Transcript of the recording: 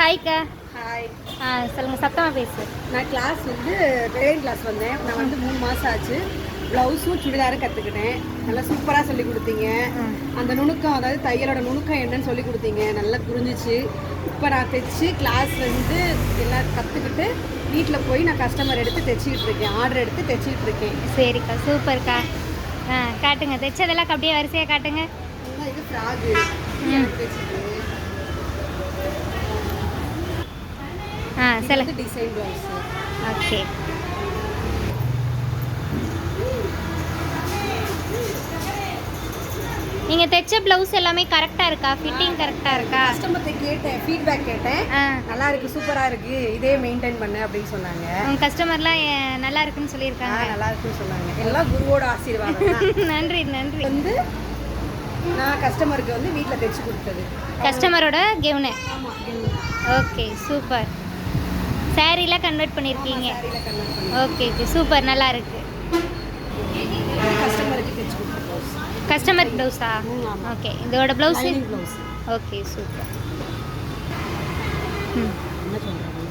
ஹாய்க்கா hi சொல்லுங்கள் சத்தமாக பேசு. நான் கிளாஸ் வந்து ட்ரைவிங் கிளாஸ் வந்தேன். நான் வந்து மூணு மாதம் ஆச்சு. ப்ளவுஸும் சுடிதாரும் கற்றுக்கிட்டேன் நல்லா சூப்பராக சொல்லி கொடுத்தீங்க. அந்த நுணுக்கம் அதாவது தையலோட நுணுக்கம் என்னன்னு சொல்லி கொடுத்தீங்க. நல்லா புரிஞ்சிச்சு. இப்போ நான் தைச்சு கிளாஸ் வந்து எல்லாம் கற்றுக்கிட்டு வீட்டில் போய் நான் கஸ்டமர் எடுத்து தைச்சிக்கிட்டு இருக்கேன். ஆர்டர் எடுத்து தைச்சிக்கிட்டு இருக்கேன். சரிக்கா சூப்பர்க்கா. ஆ காட்டுங்க. தைச்சதெல்லாம் அப்படியே வரிசையாக காட்டுங்க. இது ஃப்ராகு ம். தைச்சிட்டு ஆ இது சொல்ல. வந்து டிசைன் ப்ளவுஸ் ஓகே. நீங்கள் தைச்ச ப்ளவுஸ் எல்லாமே கரெக்டாக இருக்கா? ஃபிட்டிங் கரெக்டாக இருக்கா? கஸ்டமர்கிட்ட கேட்டேன் ஃபீட்பேக் கேட்டேன். நல்லா இருக்கு சூப்பரா இருக்கு. இதே மெயின்டைன் பண்ணு அப்படின்னு சொன்னாங்க. உங்கள் கஸ்டமர்லாம் நல்லா இருக்குன்னு சொல்லியிருக்காங்க. நல்லா இருக்குன்னு சொன்னாங்க. எல்லாம் குருவோட ஆசீர்வாதம். நன்றி நன்றி. வந்து நான் கஸ்டமருக்கு வந்து வீட்டில் தைச்சு கொடுத்தது. கஸ்டமரோட கெவுனு ஓகே சூப்பர் சாரீலாம் கன்வெர்ட் பண்ணியிருக்கீங்க ஓகே ஓகே சூப்பர் நல்லா இருக்கு. கஸ்டமர் ப்ளவுஸா. ஓகே இதோட ப்ளவுஸு ஓகே சூப்பர் ம்.